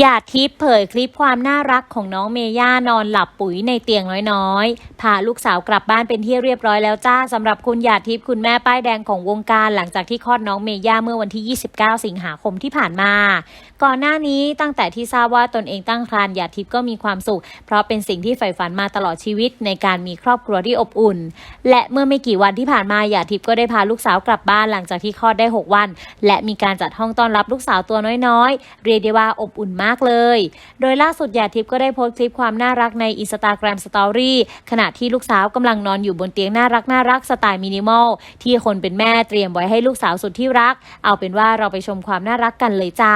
หยาดทิพย์เผยคลิปความน่ารักของน้องเมย่านอนหลับปุ๋ยในเตียงน้อยๆ พาลูกสาวกลับบ้านเป็นที่เรียบร้อยแล้วจ้าสำหรับคุณหยาดทิพย์คุณแม่ป้ายแดงของวงการหลังจากที่คลอดน้องเมย่าเมื่อวันที่ 29 สิงหาคมที่ผ่านมา ก่อนหน้านี้ตั้งแต่ที่ทราบว่าตนเองตั้งครรภ์หยาดทิพย์ก็มีความสุข เพราะเป็นสิ่งที่ใฝ่ฝันมาตลอดชีวิตในการมีครอบครัวที่อบอุ่น และเมื่อไม่กี่วันที่ผ่านมาหยาดทิพย์ก็ได้พาลูกสาวกลับบ้านหลังจากที่คลอดได้ 6 วัน และมีการจัดห้องต้อนรับลูกสาวตัวน้อยๆ เรียกได้ว่าอบอุ่นมากเลย โดยล่าสุดหยาดทิพย์ก็ได้โพสต์คลิปความน่ารักในอินสตาแกรมสตอรี่ขณะที่ลูกสาวกำลังนอนอยู่บนเตียงน่ารักน่ารักสไตล์มินิมอลที่คนเป็นแม่เตรียมไว้ให้ลูกสาวสุดที่รัก เอาเป็นว่าเราไปชมความน่ารักกันเลยจ้า